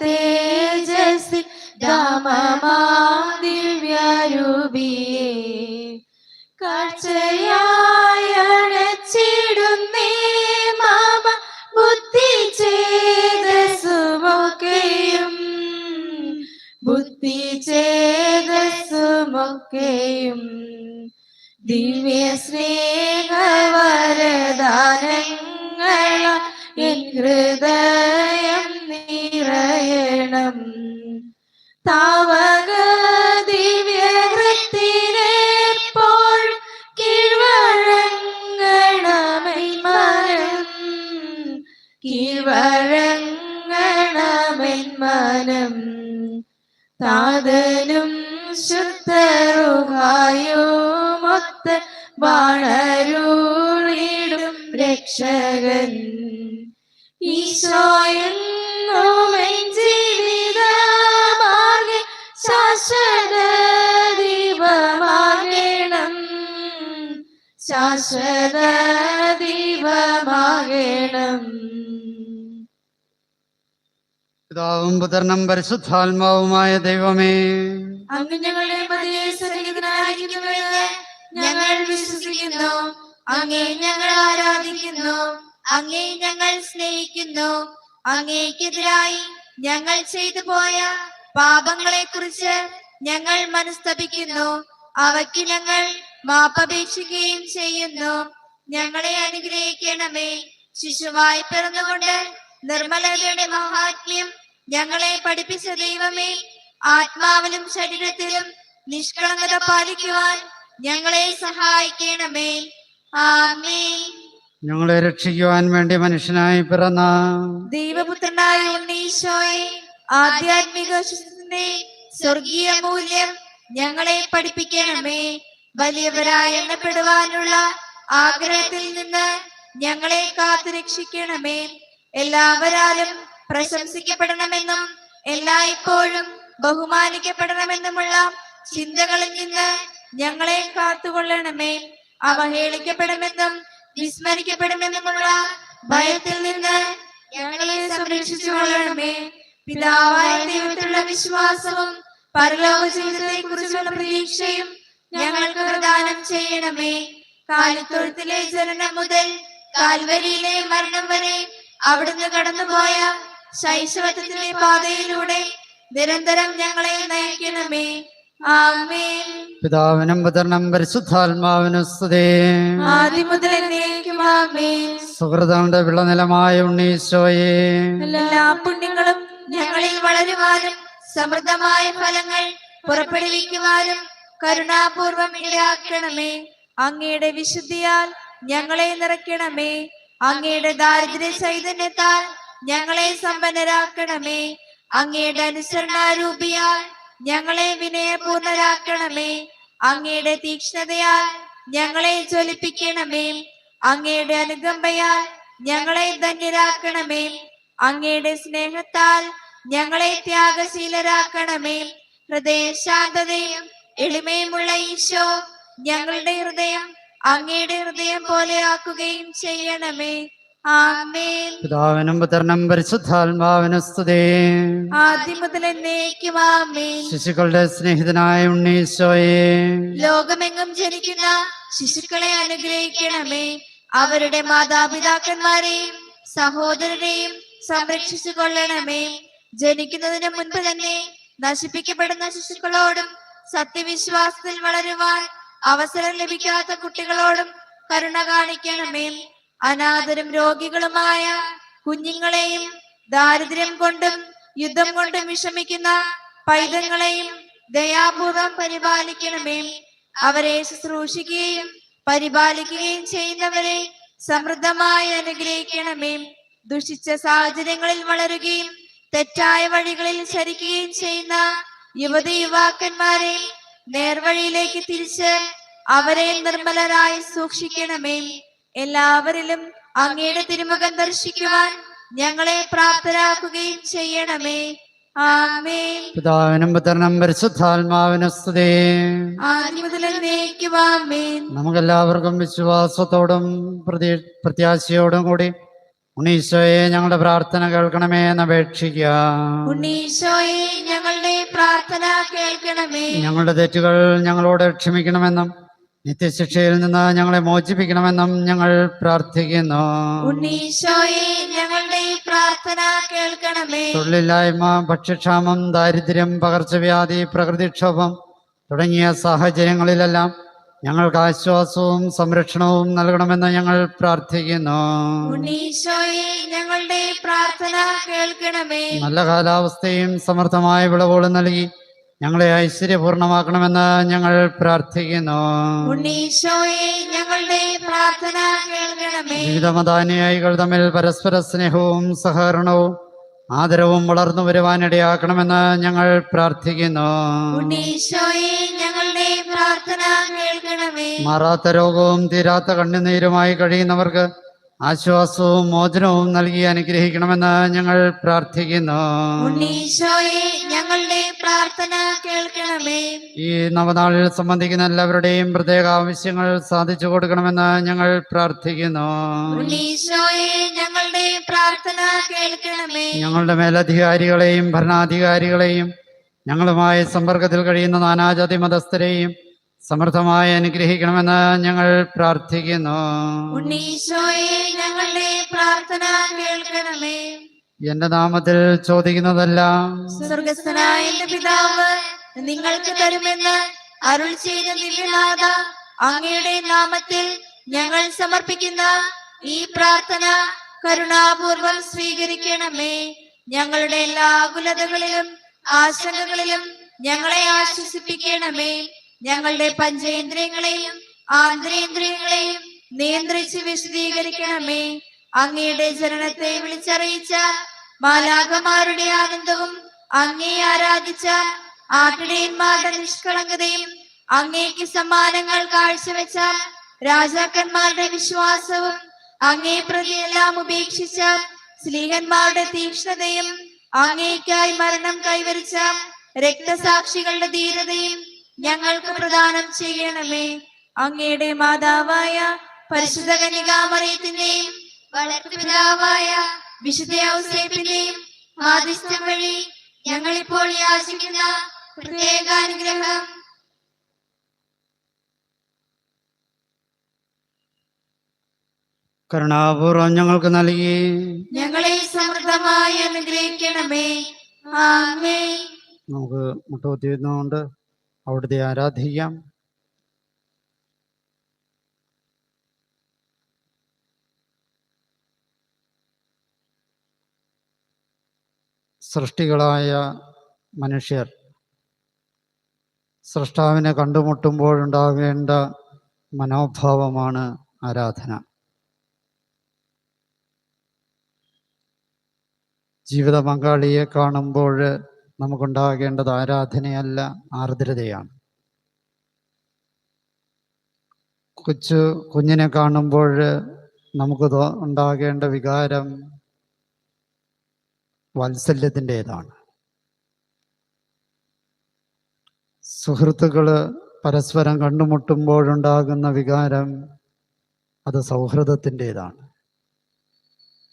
തേജസ് രാമമാ ദിവ്യരൂപിയേ കാഴ്ചയായി അണച്ചിടുന്നേ മാമ ബുദ്ധി ചേതസുമൊക്കെയും ബുദ്ധി ചേതസുമൊക്കെയും ദിവ്യ സ്നേഹവരദാനങ്ങള എൻ ഹൃദയം தாவக പിതാവും പുത്രനും പരിശുദ്ധാത്മാവുമായ ദൈവമേ. അങ്ങ് ഞങ്ങളുടെ ഞങ്ങൾ വിശ്വസിക്കുന്നു. അങ്ങേ ഞങ്ങൾ ആരാധിക്കുന്നു. അങ്ങേ ഞങ്ങൾ സ്നേഹിക്കുന്നു. അങ്ങേക്കെതിരായി ഞങ്ങൾ ചെയ്തു പോയ പാപങ്ങളെ കുറിച്ച് ഞങ്ങൾ മനസ്തപിക്കുന്നു. അവയ്ക്ക് ഞങ്ങൾ മാപ്പപേക്ഷിക്കുകയും ചെയ്യുന്നു. ഞങ്ങളെ അനുഗ്രഹിക്കണമേ. ശിശുവായി പിറന്നുകൊണ്ട് നിർമ്മലതയുടെ മഹാത്മ്യം ഞങ്ങളെ പഠിപ്പിച്ച ദൈവമേ ആത്മാവിലും ശരീരത്തിലും നിഷ്കളങ്കത പാലിക്കുവാൻ ഞങ്ങളെ സഹായിക്കണമേ. ആമേ ഞങ്ങളെ രക്ഷിക്കുവാൻ വേണ്ടി മനുഷ്യനായി പിറന്ന ദൈവപുത്രനായ ഉണ്ണീശോയെ ആധ്യാത്മിക സ്വർഗീയ മൂല്യം ഞങ്ങളെ പഠിപ്പിക്കണമേ. വലിയവരായി എണ്ണപ്പെടുവാനുള്ള ആഗ്രഹത്തിൽ നിന്ന് ഞങ്ങളെ കാത്തു രക്ഷിക്കണമേ എല്ലാവരാലും പ്രശംസിക്കപ്പെടണമെന്നും എല്ലായ്പ്പോഴും ബഹുമാനിക്കപ്പെടണമെന്നുമുള്ള ചിന്തകളിൽ നിന്ന് ഞങ്ങളെ കാത്തുകൊള്ളണമേ. അവഹേളിക്കപ്പെടുമെന്നും വിസ്മരിക്കപ്പെടുമെന്നുമുള്ള ഭയത്തിൽ നിന്ന് ഞങ്ങളെ സംരക്ഷിച്ചു കൊള്ളണമേ പിതാവായ ദൈവത്തിലുള്ള വിശ്വാസവും പരലോക ജീവിതത്തെ കുറിച്ചുള്ള പ്രതീക്ഷയും ഞങ്ങൾക്ക് പ്രദാനം ചെയ്യണമേ. കാലിത്തൊഴുത്തിലെ ജനനം മുതൽ കാൽവരിയിലെ മരണം വരെ അവിടുന്ന് കടന്നുപോയ ശൈശവത്വത്തിലെ പാതയിലൂടെ നിരന്തരം ഞങ്ങളെ നയിക്കണമേ. ആമേൻ. പിതാവിനും പുത്രനും പരിശുദ്ധാത്മാവിനും സുഹൃതങ്ങളുടെ വിളനിലമായ ഉണ്ണീശോയെ. എല്ലാ പുണ്യങ്ങളും ഞങ്ങളിൽ വളരുവാനും സമൃദ്ധമായ ഫലങ്ങൾ പുറപ്പെടുവിക്കുവാനും കരുണാപൂർവം ഇടയാക്കണമേ അങ്ങയുടെ വിശുദ്ധിയാൽ ഞങ്ങളെ നിറയ്ക്കണമേ. അങ്ങയുടെ ദാരിദ്ര്യ ചൈതന്യത്താൽ ഞങ്ങളെ സമ്പന്നരാക്കണമേ. അങ്ങയുടെ അനുസരണാരൂപിയാൽ ഞങ്ങളെ വിനയപൂർണരാക്കണമേ. അങ്ങയുടെ തീക്ഷ്ണതയാൽ ഞങ്ങളെ ജ്വലിപ്പിക്കണമേ. അങ്ങയുടെ അനുകമ്പയാൽ ഞങ്ങളെ ധന്യരാക്കണമേ. അങ്ങയുടെ സ്നേഹത്താൽ ഞങ്ങളെ ത്യാഗശീലരാക്കണമേ. ഹൃദയശാന്തതയും എളിമയുമുള്ള ഈശോ ഞങ്ങളുടെ ഹൃദയം അങ്ങയുടെ ഹൃദയം പോലെ ആക്കുകയും ചെയ്യണമേ. പിതാവിനും പുത്രനും പരിശുദ്ധാത്മാവിനും സ്തുതി. ആദ്യം മുതൽ ആമേൻ. ശിശുക്കളുടെ സ്നേഹിതനായ ഉണ്ണീശോയെ. ലോകമെങ്ങും ജനിക്കുന്ന ശിശുക്കളെ അനുഗ്രഹിക്കണമേ. അവരുടെ മാതാപിതാക്കന്മാരെയും സഹോദരരെയും സംരക്ഷിച്ചു കൊള്ളണമേ ജനിക്കുന്നതിന് മുൻപ് തന്നെ നശിപ്പിക്കപ്പെടുന്ന ശിശുക്കളോടും സത്യവിശ്വാസത്തിൽ വളരുവാൻ അവസരം ലഭിക്കാത്ത കുട്ടികളോടും കരുണ കാണിക്കണമേ. അനാഥരും രോഗികളുമായ കുഞ്ഞുങ്ങളെയും ദാരിദ്ര്യം കൊണ്ടും യുദ്ധം കൊണ്ടും വിഷമിക്കുന്ന പൈതങ്ങളെയും ദയാപൂർവം പരിപാലിക്കണമേ. അവരെ ശുശ്രൂഷിക്കുകയും പരിപാലിക്കുകയും ചെയ്യുന്നവരെ സമൃദ്ധമായി അനുഗ്രഹിക്കണമേ. ദുഷിച്ച സാഹചര്യങ്ങളിൽ വളരുകയും തെറ്റായ വഴികളിൽ ചരിക്കുകയും ചെയ്യുന്ന യുവതി യുവാക്കന്മാരെ നേർവഴിയിലേക്ക് തിരിച്ച് അവരെ നിർമ്മലരായി സൂക്ഷിക്കണമേ. എല്ലാവരിലും അങ്ങയുടെ തിരുമുഖം ദർശിക്കുവാൻ ഞങ്ങളെ പ്രാപ്തരാക്കുകയും ചെയ്യണമേ. പിതാവിനും പുത്രനും പരിശുദ്ധാത്മാവിനും സ്തുതി. നമുക്കെല്ലാവർക്കും വിശ്വാസത്തോടും പ്രത്യാശയോടും കൂടി ഉണ്ണീശോയെ ഞങ്ങളുടെ പ്രാർത്ഥന കേൾക്കണമേ എന്ന് അപേക്ഷിക്കുക. ഉണ്ണീശോയെ ഞങ്ങളുടെ പ്രാർത്ഥന കേൾക്കണമേ. ഞങ്ങളുടെ തെറ്റുകൾ ഞങ്ങളോട് ക്ഷമിക്കണമെന്നും നിത്യശിക്ഷയിൽ നിന്ന് ഞങ്ങളെ മോചിപ്പിക്കണമെന്നും ഞങ്ങൾ പ്രാർത്ഥിക്കുന്നു. ഉണ്ണീശോയെ ഞങ്ങളുടെ പ്രാർത്ഥന കേൾക്കണമേ. തൊഴിലില്ലായ്മ ഭക്ഷ്യക്ഷാമം ദാരിദ്ര്യം പകർച്ചവ്യാധി പ്രകൃതിക്ഷോഭം തുടങ്ങിയ സാഹചര്യങ്ങളിലെല്ലാം ഞങ്ങൾക്ക് ആശ്വാസവും സംരക്ഷണവും നൽകണമെന്ന് ഞങ്ങൾ പ്രാർത്ഥിക്കുന്നു. ഉണ്ണീശോയെ ഞങ്ങളുടെ പ്രാർത്ഥന കേൾക്കണമേ. നല്ല കാലാവസ്ഥയും സമർത്ഥമായ വിളവുകളും നൽകി ഞങ്ങളെ ഐശ്വര്യപൂർണമാക്കണമെന്ന് ഞങ്ങൾ പ്രാർത്ഥിക്കുന്നു. ഞങ്ങളുടെ പ്രാർത്ഥന കേൾക്കണമേ. ജീവിതമതാനുയായികൾ തമ്മിൽ പരസ്പര സ്നേഹവും സഹകരണവും ആദരവും വളർന്നു വരുവാനിടയാക്കണമെന്ന് ഞങ്ങൾ പ്രാർത്ഥിക്കുന്നു. ഞങ്ങളുടെ പ്രാർത്ഥന കേൾക്കണമേ. മാറാത്ത രോഗവും തീരാത്ത കണ്ണുനീരുമായി കഴിയുന്നവർക്ക് ആശ്വാസവും മോചനവും നൽകി അനുഗ്രഹിക്കണമെന്ന് ഞങ്ങൾ പ്രാർത്ഥിക്കുന്നു. ഉണ്ണീശോയെ ഞങ്ങളുടെ പ്രാർത്ഥന കേൾക്കണമേ. ഈ നവനാളിൽ സംബന്ധിക്കുന്ന എല്ലാവരുടെയും പ്രത്യേക ആവശ്യങ്ങൾ സാധിച്ചു കൊടുക്കണമെന്ന് ഞങ്ങൾ പ്രാർത്ഥിക്കുന്നു. ഉണ്ണീശോയെ ഞങ്ങളുടെ പ്രാർത്ഥന കേൾക്കണമേ. ഞങ്ങളുടെ മേലധികാരികളെയും ഭരണാധികാരികളെയും ഞങ്ങളുമായി സമ്പർക്കത്തിൽ കഴിയുന്ന നാനാജാതി മതസ്ഥരെയും സമൃദ്ധമായി അനുഗ്രഹിക്കണമെന്ന് ഞങ്ങൾ പ്രാർത്ഥിക്കുന്നു. ഉണ്ണീശോയെ ഞങ്ങളുടെ പ്രാർത്ഥന കേൾക്കണമേ. എന്റെ നാമത്തിൽ ചോദിക്കുന്നതെല്ലാം സ്വർഗസ്ഥനായ പിതാവ് നിങ്ങൾക്ക് തരുമെന്ന് അരുൾ ചെയ്ത ദിവ്യനാഥ അങ്ങയുടെ നാമത്തിൽ ഞങ്ങൾ സമർപ്പിക്കുന്ന ഈ പ്രാർത്ഥന കരുണാപൂർവം സ്വീകരിക്കണമേ. ഞങ്ങളുടെ എല്ലാ കുലതകളിലും ആശങ്കകളിലും ഞങ്ങളെ ആശ്വസിപ്പിക്കണമേ. ഞങ്ങളുടെ പഞ്ചേന്ദ്രിയങ്ങളെയും ആന്തരേന്ദ്രിയങ്ങളെയും നിയന്ത്രിച്ച് വിശദീകരിക്കണമേ. അങ്ങയുടെ ജനനത്തെ വിളിച്ചറിയിച്ച മാലാകമാരുടെ ആനന്ദവും അങ്ങേ ആരാധിച്ച ആട്ടിടയന്മാരുടെ നിഷ്കളങ്കതയും അങ്ങേക്ക് സമ്മാനങ്ങൾ കാഴ്ചവെച്ച രാജാക്കന്മാരുടെ വിശ്വാസവും അങ്ങേ പ്രതിയെല്ലാം ഉപേക്ഷിച്ച സ്ത്രീകന്മാരുടെ തീക്ഷ്ണതയും അങ്ങേക്കായി മരണം കൈവരിച്ച രക്തസാക്ഷികളുടെ ധീരതയും ഞങ്ങൾക്ക് പ്രദാനം ചെയ്യണമേ. അങ്ങയുടെ മാതാവായ പരിശുദ്ധ കനികാമറിയത്തിന്റെയും വളർത്തുപിതാവായ വിശുദ്ധ ഔസേപ്പിന്റെയും മാധ്യസ്ഥം വഴി ഞങ്ങളിപ്പോൾ യാചിക്കുന്ന പ്രത്യേക അനുഗ്രഹം കരുണാപൂർവം ഞങ്ങൾക്ക് നൽകി. ഞങ്ങളെ സമൃദ്ധമായി അനുഗ്രഹിക്കണമേ. ആമേ നമുക്ക് മുട്ടുകുത്തിയിരുന്നുകൊണ്ട് അവിടുത്തെ ആരാധിക്കാം. സൃഷ്ടികളായ മനുഷ്യർ സൃഷ്ടാവിനെ കണ്ടുമുട്ടുമ്പോഴുണ്ടാകേണ്ട മനോഭാവമാണ് ആരാധന. ജീവിത പങ്കാളിയെ കാണുമ്പോൾ നമുക്കുണ്ടാകേണ്ടത് ആരാധനയല്ല ആർദ്രതയാണ്. കൊച്ചു കുഞ്ഞിനെ കാണുമ്പോൾ നമുക്ക് ഉണ്ടാകേണ്ട വികാരം വാത്സല്യത്തിന്റെതാണ്. സുഹൃത്തുക്കൾ പരസ്പരം കണ്ടുമുട്ടുമ്പോഴുണ്ടാകുന്ന വികാരം അത് സൗഹൃദത്തിന്റെതാണ്.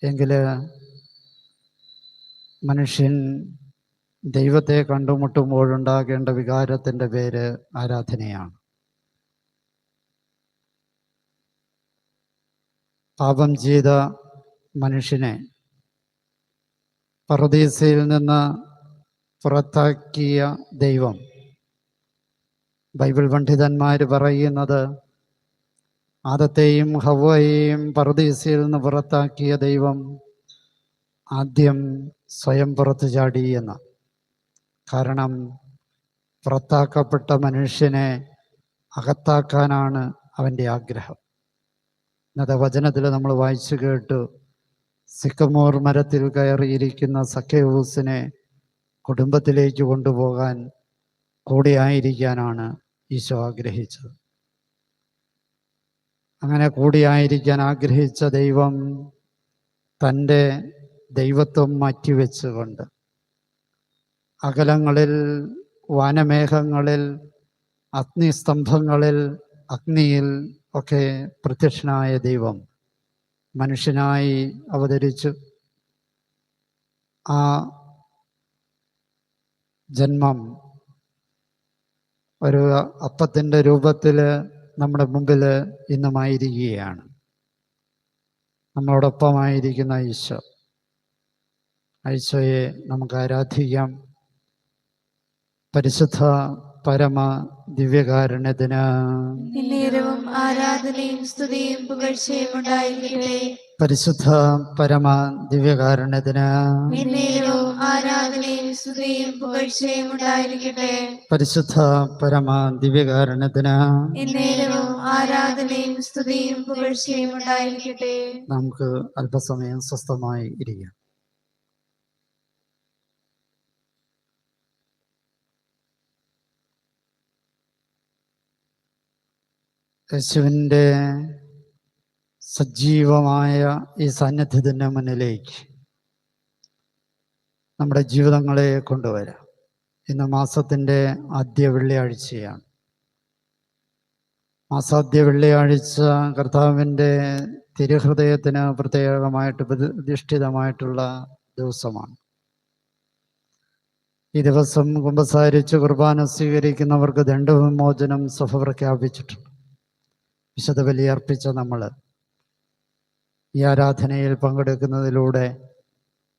എങ്കിൽ മനുഷ്യൻ ദൈവത്തെ കണ്ടുമുട്ടുമ്പോഴുണ്ടാകേണ്ട വികാരത്തിന്റെ പേര് ആരാധനയാണ്. പാപം ചെയ്ത മനുഷ്യനെ പറദീസയിൽ നിന്ന് പുറത്താക്കിയ ദൈവം. ബൈബിൾ പണ്ഡിതന്മാർ പറയുന്നത് ആദത്തെയും ഹവയെയും പറദീസയിൽ നിന്ന് പുറത്താക്കിയ ദൈവം ആദ്യം സ്വയം പുറത്തു ചാടി എന്ന് കാരണം പുറത്താക്കപ്പെട്ട മനുഷ്യനെ അകത്താക്കാനാണ് അവന്റെ ആഗ്രഹം. ഇന്നത്തെ വചനത്തിൽ നമ്മൾ വായിച്ചു കേട്ടു സിക്കമോർ മരത്തിൽ കയറിയിരിക്കുന്ന സഖ്യൂസിനെ കുടുംബത്തിലേക്ക് കൊണ്ടുപോകാൻ കൂടിയായിരിക്കാനാണ് ഈശോ ആഗ്രഹിച്ചത്. അങ്ങനെ കൂടിയായിരിക്കാൻ ആഗ്രഹിച്ച ദൈവം തന്റെ ദൈവത്വം മാറ്റിവെച്ചുകൊണ്ട് അകലങ്ങളിൽ വനമേഘങ്ങളിൽ അഗ്നിസ്തംഭങ്ങളിൽ അഗ്നിയിൽ ഒക്കെ പ്രത്യക്ഷനായ ദൈവം മനുഷ്യനായി അവതരിച്ചു. ആ ജന്മം ഒരു അപ്പത്തിന്റെ രൂപത്തിൽ നമ്മുടെ മുമ്പിൽ ഇന്നുമായിരിക്കുകയാണ്. നമ്മളോടൊപ്പമായിരിക്കുന്ന ഈശോ. ഈശോയെ നമുക്ക് ആരാധിക്കാം. പരിശുദ്ധ പരമ ദിവ്യകാരുണ്യത്തിന്. നേരവും ആരാധനയും സ്തുതിയും പുകഴ്ചയും ഉണ്ടായിരിക്കട്ടെ. പരിശുദ്ധ പരമ ദിവ്യകാരുണ്യത്തിന്. നേരവും ആരാധനയും സ്തുതിയും പുകഴ്ചയും ഉണ്ടായിരിക്കട്ടെ. പരിശുദ്ധ പരമ ദിവ്യകാരുണ്യത്തിന്. നേരവും ആരാധനയും സ്തുതിയും പുകഴ്ചയും ഉണ്ടായിരിക്കട്ടെ. നമുക്ക് അല്പസമയം സ്വസ്ഥമായി ഇരിക്കാം. യേശുവിന്റെ സജീവമായ ഈ സാന്നിധ്യത്തിന്റെ മുന്നിലേക്ക് നമ്മുടെ ജീവിതങ്ങളെ കൊണ്ടുവരാം. ഇന്ന് മാസത്തിന്റെ ആദ്യ വെള്ളിയാഴ്ചയാണ്. മാസാദ്യ വെള്ളിയാഴ്ച കർത്താവിന്റെ തിരുഹൃദയത്തിന് പ്രത്യേകമായിട്ട് പ്രതിഷ്ഠിതമായിട്ടുള്ള ദിവസമാണ്. ഈ ദിവസം കുമ്പസാരിച്ച് കുർബാന സ്വീകരിക്കുന്നവർക്ക് ദണ്ഡവിമോചനം സഭ പ്രഖ്യാപിച്ചിട്ടുണ്ട്. വിശുദ്ധ ബലിയർപ്പിച്ച നമ്മൾ ഈ ആരാധനയിൽ പങ്കെടുക്കുന്നതിലൂടെ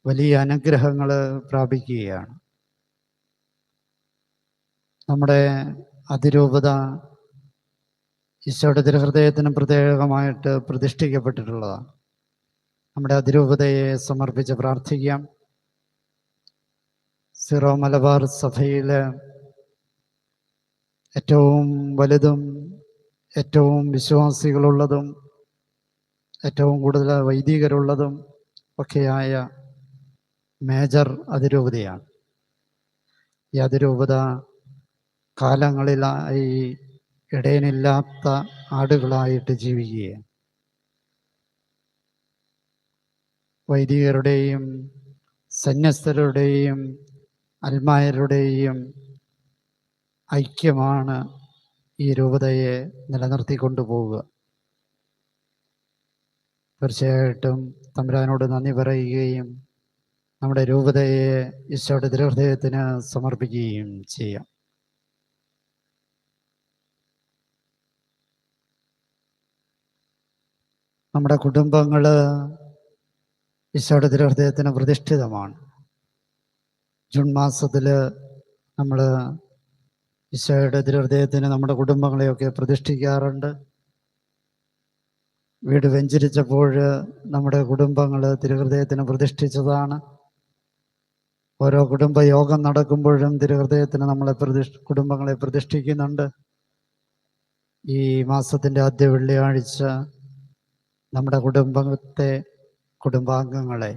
വലിയ അനുഗ്രഹങ്ങൾ പ്രാപിക്കുകയാണ്. നമ്മുടെ അതിരൂപത ഈശോയുടെ തിരുഹൃദയത്തിന് പ്രത്യേകമായിട്ട് പ്രതിഷ്ഠിക്കപ്പെട്ടിട്ടുള്ളതാണ്. നമ്മുടെ അതിരൂപതയെ സമർപ്പിച്ച് പ്രാർത്ഥിക്കാം. സിറോ മലബാർ സഭയിലെ ഏറ്റവും വലുതും ഏറ്റവും വിശ്വാസികളുള്ളതും ഏറ്റവും കൂടുതൽ വൈദികരുള്ളതും ഒക്കെയായ മേജർ അതിരൂപതയാണ്. ഈ അതിരൂപത കാലങ്ങളിലായി ഇടയനില്ലാത്ത ആടുകളായിട്ട് ജീവിക്കുകയാണ്. വൈദികരുടെയും സന്യസ്തരുടെയും അൽമായരുടെയും ഐക്യമാണ് ഈ രൂപതയെ നിലനിർത്തിക്കൊണ്ടു പോവുക തീർച്ചയായിട്ടും തമ്പുരാനോട് നന്ദി പറയുകയും നമ്മുടെ രൂപതയെ ഈശോയുടെ ദൃഹൃദയത്തിന് സമർപ്പിക്കുകയും ചെയ്യാം. നമ്മുടെ കുടുംബങ്ങൾ ഈശോയുടെ ദൃഹൃദയത്തിന് പ്രതിഷ്ഠിതമാണ്. ജൂൺ മാസത്തിൽ നമ്മൾ ഈശോയുടെ തിരുഹൃദയത്തിന് നമ്മുടെ കുടുംബങ്ങളെയൊക്കെ പ്രതിഷ്ഠിക്കാറുണ്ട്. വീട് വെഞ്ചരിച്ചപ്പോൾ നമ്മുടെ കുടുംബങ്ങൾ തിരുഹൃദയത്തിന് പ്രതിഷ്ഠിച്ചതാണ്. ഓരോ കുടുംബ യോഗം നടക്കുമ്പോഴും തിരുഹൃദയത്തിന് നമ്മളെ പ്രതിഷ്ഠ കുടുംബങ്ങളെ പ്രതിഷ്ഠിക്കുന്നുണ്ട്. ഈ മാസത്തിന്റെ ആദ്യ വെള്ളിയാഴ്ച നമ്മുടെ കുടുംബത്തെ കുടുംബാംഗങ്ങളെ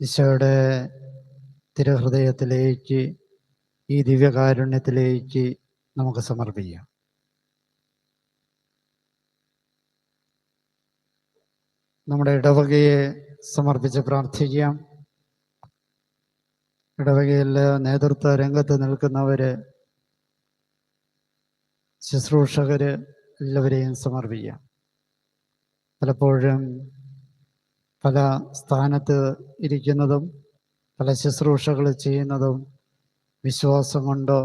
ഈശോയുടെ തിരുഹൃദയത്തിലേക്ക് ഈ ദിവ്യകാരുണ്യത്തിലേക്ക് നമുക്ക് സമർപ്പിക്കാം. നമ്മുടെ ഇടവകയെ സമർപ്പിച്ച് പ്രാർത്ഥിക്കാം. ഇടവകയിൽ നേതൃത്വ രംഗത്ത് നിൽക്കുന്നവര് ശുശ്രൂഷകര് എല്ലാവരെയും സമർപ്പിക്കാം. പലപ്പോഴും പല സ്ഥാനത്ത് ഇരിക്കുന്നതും പല ശുശ്രൂഷകൾ ചെയ്യുന്നതും വിശ്വാസം കൊണ്ടോ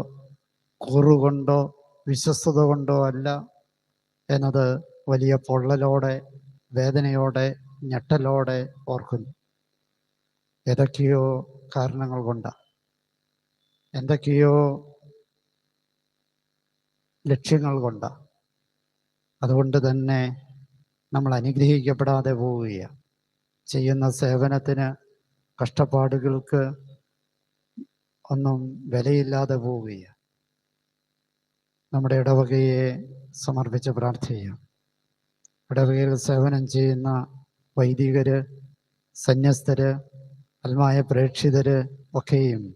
കൂറുകൊണ്ടോ വിശ്വസ്തത കൊണ്ടോ അല്ല. എന്നത് വലിയ പൊള്ളലോടെ വേദനയോടെ ഞെട്ടലോടെ ഓർക്കുന്നു. ഏതൊക്കെയോ കാരണങ്ങൾ കൊണ്ടാണ് എന്തൊക്കെയോ ലക്ഷ്യങ്ങൾ കൊണ്ടാണ് അതുകൊണ്ട് തന്നെ നമ്മൾ അനുഗ്രഹിക്കപ്പെടാതെ പോവുകയാണ് ചെയ്യുന്ന സേവനത്തിന് കഷ്ടപ്പാടുകൾക്ക് ഒന്നും വിലയില്ലാതെ പോവുകയാണ്. നമ്മുടെ ഇടവകയെ സമർപ്പിച്ച് പ്രാർത്ഥിക്കാം. ഇടവകയിൽ സേവനം ചെയ്യുന്ന വൈദികര് സന്യസ്തര് അൽമായ പ്രേക്ഷിതര് ഒക്കെയും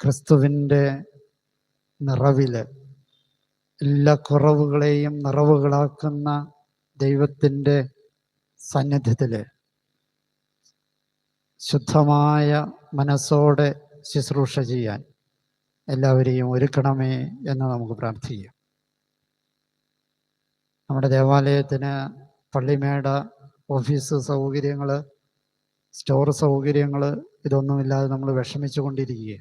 ക്രിസ്തുവിന്റെ നിറവിൽ എല്ലാ കുറവുകളെയും നിറവുകളാക്കുന്ന ദൈവത്തിന്റെ സാന്നിധ്യത്തിൽ ശുദ്ധമായ മനസ്സോടെ ശുശ്രൂഷ ചെയ്യാൻ എല്ലാവരെയും ഒരുക്കണമേ എന്ന് നമുക്ക് പ്രാർത്ഥിക്കാം. നമ്മുടെ ദേവാലയത്തിന് പള്ളിമേട ഓഫീസ് സൗകര്യങ്ങൾ സ്റ്റോർ സൗകര്യങ്ങൾ ഇതൊന്നുമില്ലാതെ നമ്മൾ വിഷമിച്ചു കൊണ്ടിരിക്കുക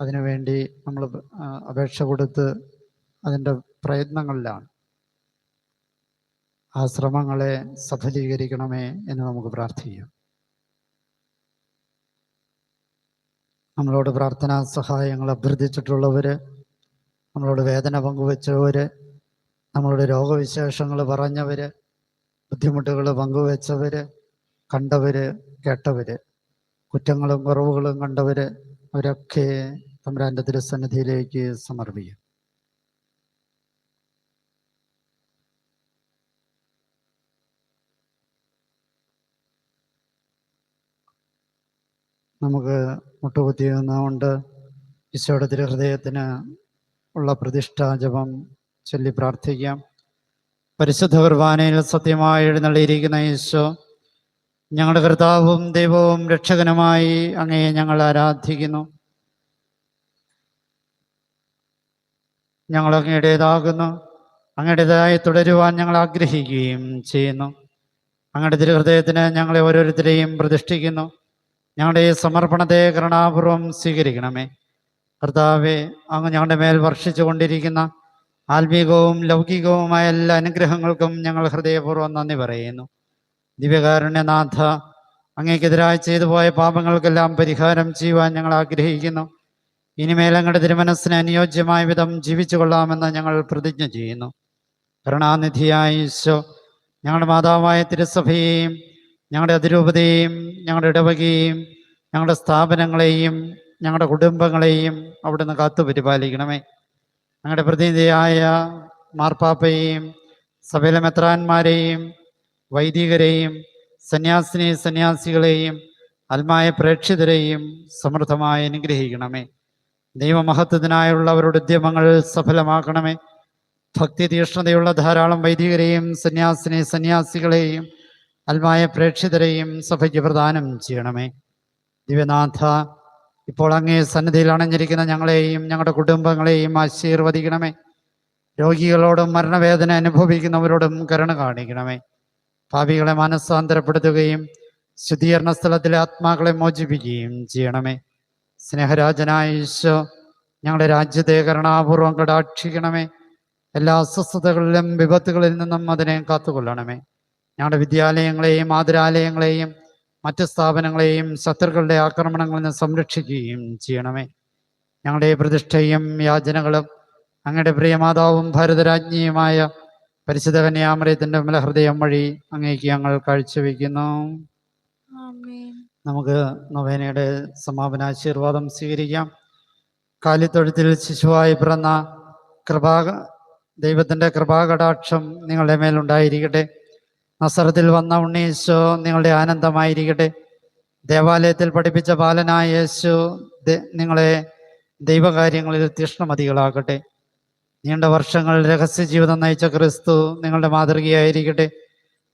അതിനുവേണ്ടി നമ്മൾ അപേക്ഷ കൊടുത്ത് അതിന്റെ പ്രയത്നങ്ങളിലാണ്. ആ ശ്രമങ്ങളെ സഫലീകരിക്കണമേ എന്ന് നമുക്ക് പ്രാർത്ഥിക്കാം. നമ്മളോട് പ്രാർത്ഥനാ സഹായങ്ങൾ അഭ്യർത്ഥിച്ചിട്ടുള്ളവർ നമ്മളോട് വേദന പങ്കുവെച്ചവര് നമ്മളുടെ രോഗവിശേഷങ്ങൾ പറഞ്ഞവർ ബുദ്ധിമുട്ടുകൾ പങ്കുവെച്ചവര് കണ്ടവർ കേട്ടവർ കുറ്റങ്ങളും കുറവുകളും കണ്ടവർ അവരൊക്കെ തമ്പുരാന്റെ തിരുസന്നിധിയിലേക്ക് സമർപ്പിക്കും. നമുക്ക് മുട്ടുകുത്തി നിന്നുകൊണ്ട് ഈശോയുടെ തിരുഹൃദയത്തിന് ഉള്ള പ്രതിഷ്ഠാജപം ചൊല്ലി പ്രാർത്ഥിക്കാം. പരിശുദ്ധ കുർബാനയിൽ സത്യമായി എഴുന്നള്ളിയിരിക്കുന്ന ഈശോ ഞങ്ങളുടെ കർത്താവും ദൈവവും രക്ഷകനുമായി അങ്ങയെ ഞങ്ങൾ ആരാധിക്കുന്നു. ഞങ്ങൾ അങ്ങയുടേതാകുന്നു. അങ്ങയുടേതായി തുടരുവാൻ ഞങ്ങൾ ആഗ്രഹിക്കുകയും ചെയ്യുന്നു. അങ്ങയുടെ തിരുഹൃദയത്തിന് ഞങ്ങളെ ഓരോരുത്തരെയും പ്രതിഷ്ഠിക്കുന്നു. ഞങ്ങളുടെ ഈ സമർപ്പണത്തെ കരുണാപൂർവം സ്വീകരിക്കണമേ. കർത്താവെ അങ്ങ് ഞങ്ങളുടെ മേൽ വർഷിച്ചു കൊണ്ടിരിക്കുന്ന ആത്മീകവും ലൗകികവുമായ എല്ലാ അനുഗ്രഹങ്ങൾക്കും ഞങ്ങൾ ഹൃദയപൂർവം നന്ദി പറയുന്നു. ദിവ്യകാരുണ്യനാഥ അങ്ങേക്കെതിരായി ചെയ്തു പോയ പാപങ്ങൾക്കെല്ലാം പരിഹാരം ചെയ്യുവാൻ ഞങ്ങൾ ആഗ്രഹിക്കുന്നു. ഇനിമേൽ അങ്ങയുടെ തിരുമനസ്സിന് അനുയോജ്യമായ വിധം ജീവിച്ചു കൊള്ളാമെന്ന് ഞങ്ങൾ പ്രതിജ്ഞ ചെയ്യുന്നു. കരുണാനിധിയായ ഈശോ ഞങ്ങളുടെ മാതാവായ തിരുസഭയെയും ഞങ്ങളുടെ അതിരൂപതയെയും ഞങ്ങളുടെ ഇടവകയെയും ഞങ്ങളുടെ സ്ഥാപനങ്ങളെയും ഞങ്ങളുടെ കുടുംബങ്ങളെയും അവിടുന്ന് കാത്തു പരിപാലിക്കണമേ. ഞങ്ങളുടെ പ്രതിനിധിയായ മാർപ്പാപ്പയെയും സഭയിലെ മെത്രാന്മാരെയും വൈദികരെയും സന്യാസിനി സന്യാസികളെയും ആത്മായ പ്രേക്ഷിതരെയും സമൃദ്ധമായി അനുഗ്രഹിക്കണമേ. ദൈവമഹത്വത്തിനായുള്ള അവരുടെ ഉദ്യമങ്ങൾ സഫലമാക്കണമേ. ഭക്തി തീഷ്ണതയുള്ള ധാരാളം വൈദികരെയും സന്യാസിനി സന്യാസികളെയും അൽമായ പ്രേക്ഷിതരെയും സഭയ്ക്ക് പ്രദാനം ചെയ്യണമേ. ദിവ്യനാഥ ഇപ്പോൾ അങ്ങേ സന്നിധിയിൽ അണഞ്ഞിരിക്കുന്ന ഞങ്ങളെയും ഞങ്ങളുടെ കുടുംബങ്ങളെയും ആശീർവദിക്കണമേ. രോഗികളോടും മരണവേദന അനുഭവിക്കുന്നവരോടും കരുണ കാണിക്കണമേ. ഭാവികളെ മനസ്സാന്തരപ്പെടുത്തുകയും ശുദ്ധീകരണ സ്ഥലത്തിലെ ആത്മാക്കളെ മോചിപ്പിക്കുകയും ചെയ്യണമേ. സ്നേഹരാജനായ ഈശോ ഞങ്ങളുടെ രാജ്യത്തെ കരുണാപൂർവം കടാക്ഷിക്കണമേ. എല്ലാ അസ്വസ്ഥതകളിലും വിപത്തുകളിൽ നിന്നും അതിനെ കാത്തുകൊള്ളണമേ. ഞങ്ങളുടെ വിദ്യാലയങ്ങളെയും ആതുരാലയങ്ങളെയും മറ്റ് സ്ഥാപനങ്ങളെയും ശത്രുക്കളുടെ ആക്രമണങ്ങളിൽ നിന്ന് സംരക്ഷിക്കുകയും ചെയ്യണമേ. ഞങ്ങളുടെ പ്രതിഷ്ഠയും യാചനകളും അങ്ങയുടെ പ്രിയമാതാവും ഭാരതരാജ്ഞിയുമായ പരിശുദ്ധ കന്യാമറിയത്തിന്റെ മലഹൃദയം വഴി അങ്ങേക്ക് ഞങ്ങൾ കാഴ്ചവെക്കുന്നു. നമുക്ക് നൊവേനയുടെ സമാപനാശീർവാദം സ്വീകരിക്കാം. കാലിത്തൊഴുത്തിൽ ശിശുവായി പിറന്ന കൃപാ ദൈവത്തിന്റെ കൃപാകടാക്ഷം നിങ്ങളുടെ മേലുണ്ടായിരിക്കട്ടെ. നസറത്തിൽ വന്ന ഉണ്ണീശോ നിങ്ങളുടെ ആനന്ദമായിരിക്കട്ടെ. ദേവാലയത്തിൽ പഠിപ്പിച്ച ബാലനായ യേശു നിങ്ങളെ ദൈവകാര്യങ്ങളിൽ തീഷ്ണമതികളാക്കട്ടെ നീണ്ട വർഷങ്ങൾ രഹസ്യ ജീവിതം നയിച്ച ക്രിസ്തു നിങ്ങളുടെ മാതൃകയായിരിക്കട്ടെ.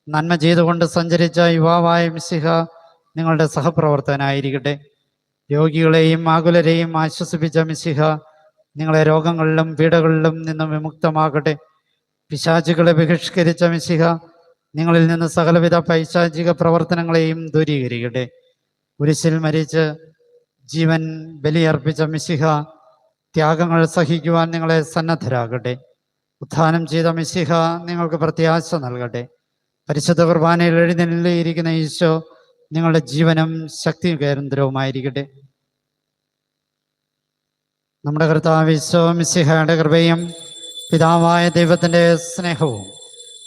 നന്മ ചെയ്തുകൊണ്ട് സഞ്ചരിച്ച യുവാവായ മിസിഹ നിങ്ങളുടെ സഹപ്രവർത്തനായിരിക്കട്ടെ രോഗികളെയും ആകുലരെയും ആശ്വസിപ്പിച്ച മിസിഹ നിങ്ങളെ രോഗങ്ങളിലും പീഡകളിലും നിന്നും വിമുക്തമാകട്ടെ. പിശാചുകളെ ബഹിഷ്കരിച്ച മിസിഹ നിങ്ങളിൽ നിന്ന് സകലവിധ പൈശാചിക പ്രവർത്തനങ്ങളെയും ദൂരീകരിക്കട്ടെ. കുരിശിൽ മരിച്ച് ജീവൻ ബലിയർപ്പിച്ച മിശിഹ ത്യാഗങ്ങൾ സഹിക്കുവാൻ നിങ്ങളെ സന്നദ്ധരാകട്ടെ. ഉത്ഥാനം ചെയ്ത മിശിഹ നിങ്ങൾക്ക് പ്രത്യാശ നൽകട്ടെ. പരിശുദ്ധ കുർബാനയിൽ എഴുന്നള്ളിയിരിക്കുന്ന ഈശോ നിങ്ങളുടെ ജീവനും ശക്തി കേന്ദ്രവുമായിരിക്കട്ടെ. നമ്മുടെ കർത്താവ് ഈശോ മിശിഹയുടെ കൃപയും പിതാവായ ദൈവത്തിന്റെ സ്നേഹവും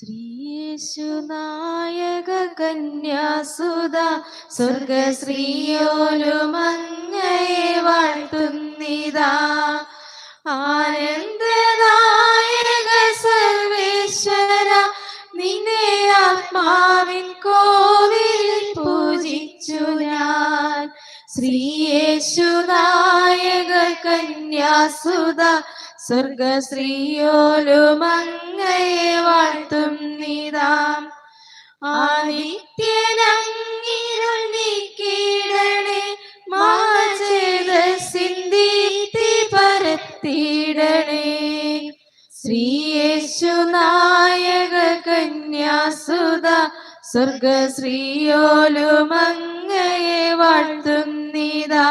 ശ്രീയേശുനായക കന്യാസുത സ്വർഗശ്രീയോലുമങ്ങയെ വാഴ്ത്തുന്നിതാ. ആനന്ദനായക സർവേശ്വര നിന്നെ ആത്മാവിൻ കോവിലിൽ പൂജിച്ചു ഞാൻ. ശ്രീയേശുനായക കന്യാസുത സ്വർഗശ്രീയോലുമങ്ങയെ വാഴ്ത്തും നീതാം. ആദിത്യനങ്ങിരുൾ പരത്തിയിടണേ ശ്രീയേശുനായക കന്യാസുത സ്വർഗശ്രീയോലുമങ്ങയെ വാഴ്ത്തും നീതാ.